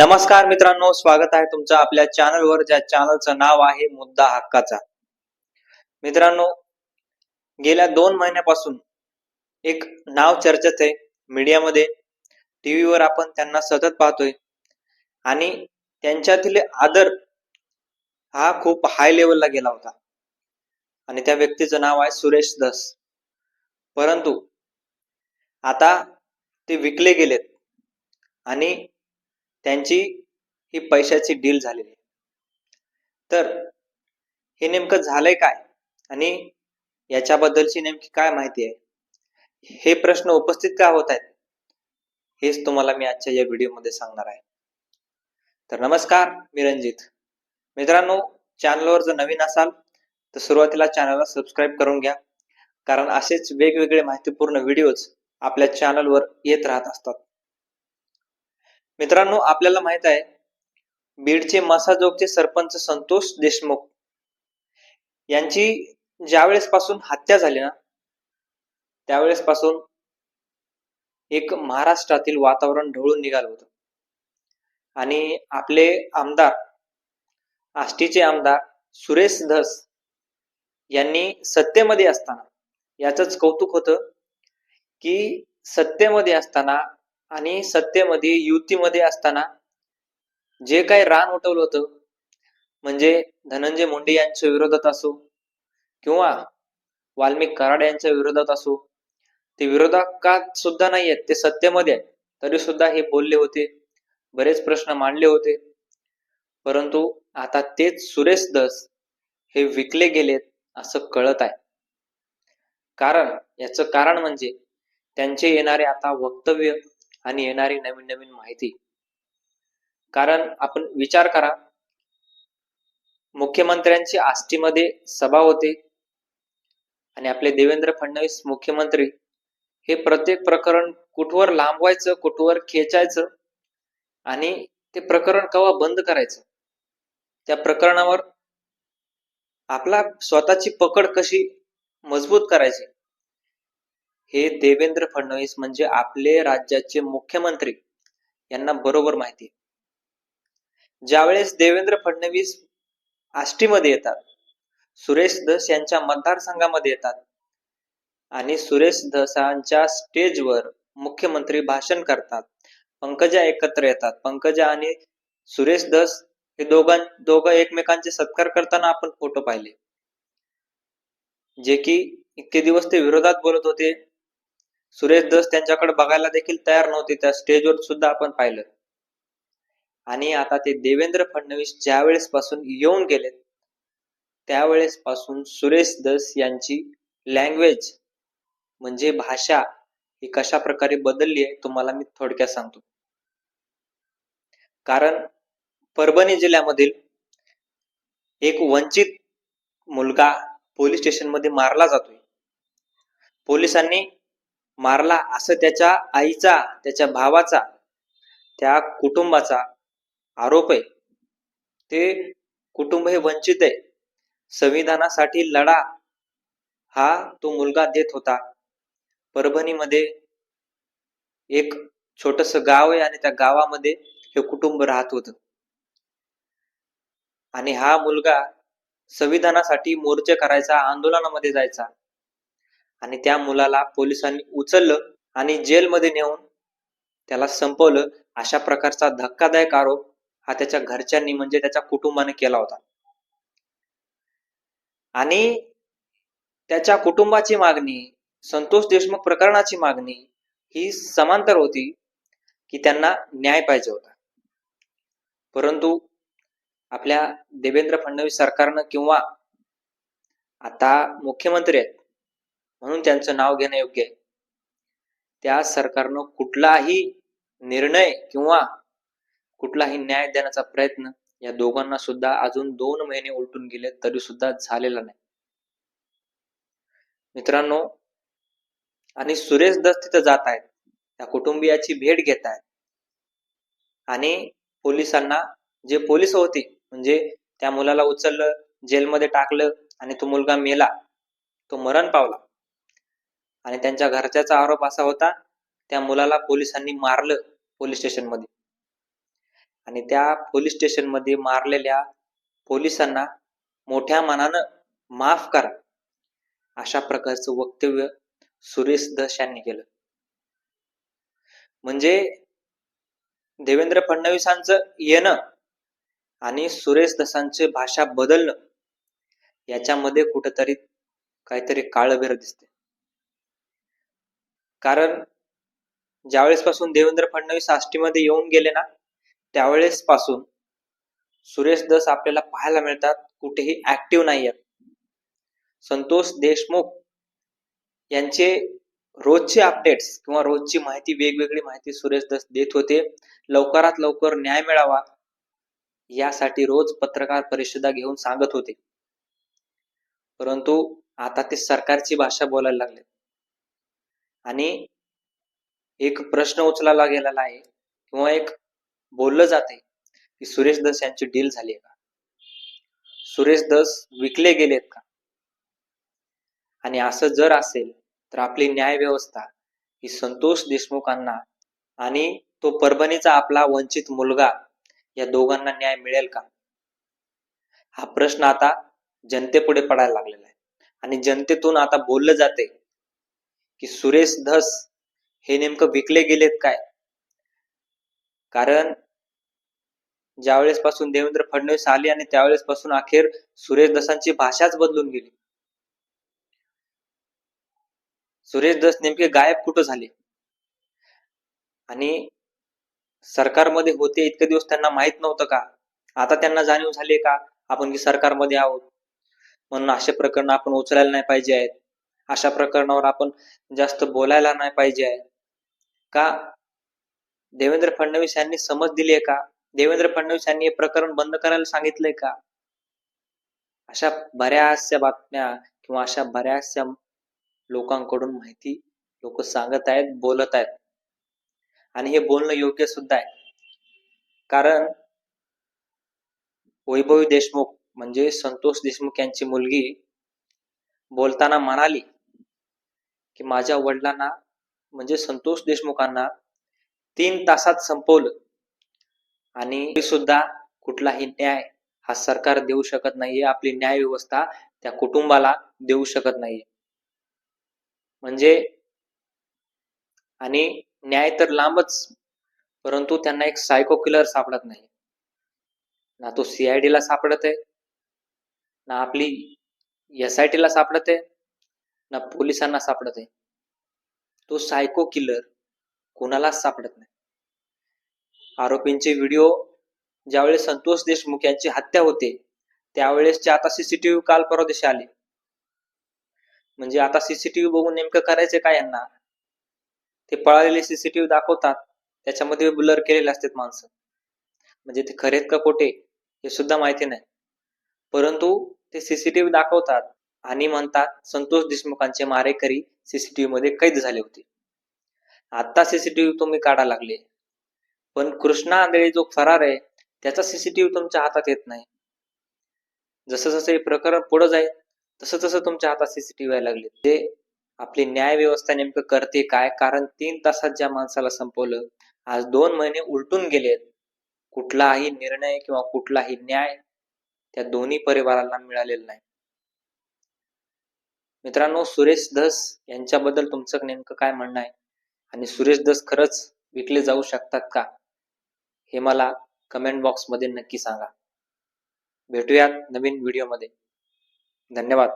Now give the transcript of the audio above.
नमस्कार मित्रांनो स्वागत आहे तुमचं आपल्या चॅनलवर ज्या चॅनलचं नाव आहे मुद्दा हक्काचा. मित्रांनो गेल्या दोन महिन्यापासून एक नाव चर्चेत आहे मीडियामध्ये. टीव्हीवर आपण त्यांना सतत पाहतोय. आणि त्यांच्यातील आदर हा खूप हाय लेवलला गेला होता. आणि त्या व्यक्तीचं नाव आहे सुरेश दस परंतु आता ते विकले गेलेत. आणि त्यांची ही पैशाची डील झालेली आहे. तर हे नेमकं झालंय काय? आणि याच्याबद्दलची नेमकी काय माहिती आहे? हे प्रश्न उपस्थित का होत आहेत? हेच तुम्हाला मी आजच्या या व्हिडिओमध्ये सांगणार आहे. तर नमस्कार मी रणजित. मित्रांनो चॅनलवर जर नवीन असाल तर सुरुवातीला चॅनलला सबस्क्राईब करून घ्या. कारण असेच वेगवेगळे माहितीपूर्ण व्हिडिओज आपल्या चॅनलवर येत राहत असतात. मित्रांनो आपल्याला माहीत आहे बीडचे मसाजोगचे सरपंच संतोष देशमुख यांची ज्यावेळेस पासून हत्या झाली ना त्यावेळेस पासून एक महाराष्ट्रातील वातावरण ढवळून निघालं होतं. आणि आपले आमदार आष्टीचे आमदार सुरेश धस यांनी सत्तेमध्ये असताना याच कौतुक होतं की सत्तेमध्ये असताना आणि सत्तेमध्ये युतीमध्ये असताना जे काही रान उठवलं होतं म्हणजे धनंजय मुंडे यांच्या विरोधात असो किंवा वाल्मिक कराड यांच्या विरोधात असो ते विरोधकात सुद्धा नाही आहेत ते सत्तेमध्ये आहेत. तरी सुद्धा हे बोलले होते बरेच प्रश्न मांडले होते. परंतु आता तेच सुरेश दस हे विकले गेलेत असं कळत आहे. कारण याचं कारण म्हणजे त्यांचे येणारे आता वक्तव्य आणि येणारी नवीन नवीन माहिती. कारण आपण विचार करा मुख्यमंत्र्यांची आष्टीमध्ये सभा होते आणि आपले देवेंद्र फडणवीस मुख्यमंत्री हे प्रत्येक प्रकरण कुठवर लांबवायचं कुठवर खेचायचं आणि ते प्रकरण केव्हा बंद करायचं? त्या प्रकरणावर आपला स्वतःची पकड कशी मजबूत करायची? हे देवेंद्र फडणवीस म्हणजे आपले राज्याचे मुख्यमंत्री. यांना बरोबर माहिती ज्यावेळेस देवेंद्र फडणवीस आष्टीमध्ये येतात सुरेश धस यांच्या मतदारसंघामध्ये येतात आणि सुरेश धसांच्या स्टेजवर मुख्यमंत्री भाषण करतात पंकजा एकत्र येतात. पंकजा आणि सुरेश धस हे दोघां दोघं एकमेकांचे सत्कार करताना आपण फोटो पाहिले. जे की इतके दिवस ते विरोधात बोलत होते सुरेश दस त्यांच्याकडे बघायला देखील तयार नव्हते. त्या स्टेजवर सुद्धा आपण पाहिलं. आणि आता ते देवेंद्र फडणवीस ज्या वेळेस पासून येऊन गेलेत त्यावेळेस पासून सुरेश दस यांची लँग्वेज म्हणजे भाषा ही कशा प्रकारे बदलली आहे तुम्हाला मी थोडक्यात सांगतो. कारण परभणी जिल्ह्यामधील एक वंचित मुलगा पोलीस स्टेशनमध्ये मारला जातोय. पोलिसांनी मारला असं त्याच्या आईचा त्याच्या भावाचा त्या कुटुंबाचा आरोप आहे. ते कुटुंब हे वंचित आहे. संविधानासाठी लढा हा तो मुलगा देत होता. परभणीमध्ये एक छोटस गाव आहे आणि त्या गावामध्ये हे कुटुंब राहत होत. आणि हा मुलगा संविधानासाठी मोर्चे करायचा आंदोलनामध्ये जायचा. आणि त्या मुलाला पोलिसांनी उचललं आणि जेलमध्ये नेऊन त्याला संपवलं. अशा प्रकारचा धक्कादायक आरोप हा त्याच्या घरच्यांनी म्हणजे त्याच्या कुटुंबाने केला होता. आणि त्याच्या कुटुंबाची मागणी संतोष देशमुख प्रकरणाची मागणी ही समांतर होती की त्यांना न्याय पाहिजे होता. परंतु आपल्या देवेंद्र फडणवीस सरकारनं किंवा आता मुख्यमंत्री आहेत म्हणून त्यांचं नाव घेणं योग्य आहे. त्या सरकारनं कुठलाही निर्णय किंवा कुठलाही न्याय देण्याचा प्रयत्न या दोघांना सुद्धा अजून दोन महिने उलटून गेले तरी सुद्धा झालेला नाही. मित्रांनो आणि सुरेश दस तिथं जात आहेत. त्या कुटुंबियाची भेट घेत आहेत. आणि पोलिसांना जे पोलीस होते म्हणजे त्या मुलाला उचललं जेलमध्ये टाकलं आणि तो मुलगा मेला तो मरण पावला. आणि त्यांच्या घरच्याचा आरोप असा होता त्या मुलाला पोलिसांनी मारलं पोलीस स्टेशनमध्ये. आणि त्या पोलीस स्टेशनमध्ये मारलेल्या पोलिसांना मोठ्या मनानं माफ करा अशा प्रकारचं वक्तव्य सुरेश दश यांनी केलं. म्हणजे देवेंद्र फडणवीसांचं येणं आणि सुरेश दसांचे भाषा बदलणं याच्यामध्ये कुठंतरी काहीतरी काळबेर दिसते कारण ज्यावेळेस पासून देवेंद्र फडणवीस आष्टीमध्ये येऊन गेले ना त्यावेळेस पासून सुरेश दस आपल्याला पाहायला मिळतात कुठेही ऍक्टिव्ह नाही आहेत. संतोष देशमुख यांचे रोजचे अपडेट्स किंवा रोजची माहिती वेगवेगळी माहिती सुरेश दस देत होते. लवकरात लवकर न्याय मिळावा यासाठी रोज पत्रकार परिषदा घेऊन सांगत होते. परंतु आता ते सरकारची भाषा बोलायला लागले आणि एक प्रश्न उचलला गेलेला आहे किंवा एक बोललं जाते की सुरेश दस यांची डील झाली आहे का? सुरेश दस विकले गेलेत का? आणि असं जर असेल तर आपली न्याय व्यवस्था ही संतोष देशमुखांना आणि तो परभणीचा आपला वंचित मुलगा या दोघांना न्याय मिळेल का? हा प्रश्न आता जनतेपुढे पडायला लागलेला आहे. आणि जनतेतून आता बोललं जाते की सुरेश धस हे नेमकं विकले गेलेत काय? कारण ज्यावेळेस पासून देवेंद्र फडणवीस आले आणि त्यावेळेस पासून अखेर सुरेश दसांची भाषाच बदलून गेली. सुरेश दस नेमके गायब कुठं झाले? आणि सरकारमध्ये होते इतके दिवस त्यांना माहीत नव्हतं का? आता त्यांना जाणीव झाली का? आपण की सरकारमध्ये आहोत. म्हणून असे प्रकरण आपण उचलायला नाही पाहिजे आहेत. अशा प्रकरणावर आपण जास्त बोलायला नाही पाहिजे. आहे का? देवेंद्र फडणवीस यांनी समज दिली आहे का? देवेंद्र फडणवीस यांनी हे प्रकरण बंद करायला सांगितलंय का? अशा बऱ्याचशा बातम्या किंवा अशा बऱ्याचशा लोकांकडून माहिती लोक सांगत आहेत बोलत आहेत. आणि हे बोलणं योग्य सुद्धा आहे. कारण वैभवी देशमुख म्हणजे संतोष देशमुख यांची मुलगी बोलताना म्हणाली की माझ्या वडिलांना म्हणजे संतोष देशमुखांना तीन तासात संपवलं. आणि सुद्धा कुठलाही न्याय हा सरकार देऊ शकत नाहीये. आपली न्याय व्यवस्था त्या कुटुंबाला देऊ शकत नाहीये. म्हणजे आणि न्याय तर लांबच परंतु त्यांना एक सायको किलर सापडत नाही. ना तो सीआयडी ला सापडत आहे ना आपली एस आय टी ला सापडत आहे ना पोलिसांना सापडत आहे. तो सायको किलर कोणालाच सापडत नाही. आरोपींचे व्हिडिओ ज्यावेळेस संतोष देशमुख यांची हत्या होते त्यावेळेसचे आता सीसीटीव्ही काल परवा दिवशी आले. म्हणजे आता सीसीटीव्ही बघून नेमकं करायचं काय यांना? ते पळालेले सीसीटीव्ही दाखवतात त्याच्यामध्ये ब्लर केलेले असतात माणसं. म्हणजे ते खरेत का खोटे हे सुद्धा माहिती नाही. परंतु ते सीसीटीव्ही दाखवतात आणि म्हणतात संतोष देशमुखांचे मारेकरी सीसीटीव्ही मध्ये कैद झाले होते. आता सीसीटीव्ही तुम्ही काढा लागले. पण कृष्णा आंधळे जो फरार आहे त्याचा सीसीटीव्ही तुमच्या हातात येत नाही. जसं जसं हे प्रकरण पुढे जाईल तसं तसं तुमच्या हातात सीसीटीव्ही यायला लागले. ते आपली न्याय व्यवस्था नेमकं करते काय? कारण तीन तासात ज्या माणसाला संपवलं आज दोन महिने उलटून गेलेत. कुठलाही निर्णय किंवा कुठलाही न्याय त्या दोन्ही परिवाराला मिळालेला नाही. मित्रांनो सुरेश धस यांच्याबद्दल तुमचं नेमकं काय म्हणणं आहे? आणि सुरेश धस खरंच विकले जाऊ शकतात का? हे मला कमेंट बॉक्समध्ये नक्की सांगा. भेटूयात नवीन व्हिडिओमध्ये धन्यवाद.